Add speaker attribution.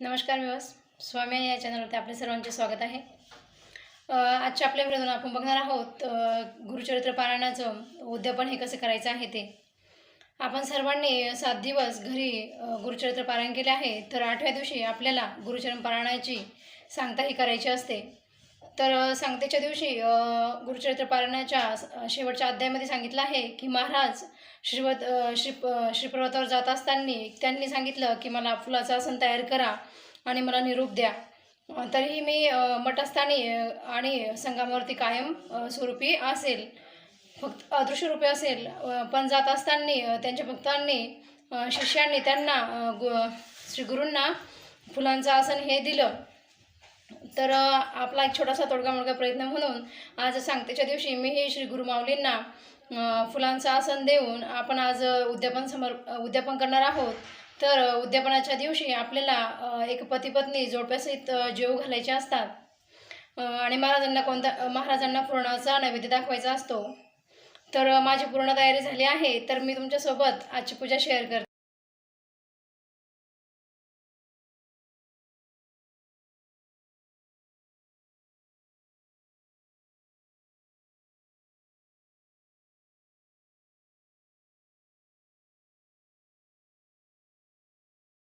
Speaker 1: नमस्कार विवस स्वामी या चॅनलवरती आपले सर्वांचे स्वागत आहे. आजच्या आपल्या व्हिडिओतून आपण बघणार आहोत गुरुचरित्र पारायणाचं उद्यापन हे कसं करायचं आहे ते. आपण सर्वांनी सात दिवस घरी गुरुचरित्र पारायण केले आहे तर आठव्या दिवशी आपल्याला गुरुचरण पारायणाची सांगताही करायची असते. तर सांगतेच्या दिवशी गुरुचरित्र पारायणाच्या शेवटच्या अध्यायामध्ये सांगितलं आहे की महाराज श्रीवत श्री श्रीपर्वतावर जात असताना त्यांनी सांगितलं की मला फुलाचं आसन तयार करा आणि मला निरूप द्या. तरीही मी मठस्थानी आणि संगमावरती कायम स्वरूपी असेल फक्त अदृश्य रूपे असेल पण जात असताना त्यांच्या भक्तांनी शिष्यांनी त्यांना गु श्री गुरूंना फुलांचं आसन हे दिलं. तर आपला एक छोटासा तोडगा मोडगा प्रयत्न म्हणून आज सांगतेच्या दिवशी मीही श्री गुरुमाऊलींना फुलांचा फुलांचं आसन देऊन आपण आज उद्यापन समर उद्यापन करणार आहोत. तर उद्यापनाच्या दिवशी आपल्याला एक पतीपत्नी जोडप्यासहित जेव घालायचे असतात. आणि महाराजांना कोणता महाराजांना पुरणाचा नैवेद्य दाखवायचा असतो. तर माझी पूर्ण तयारी झाली आहे. तर मी तुमच्यासोबत आजची पूजा शेअर करते.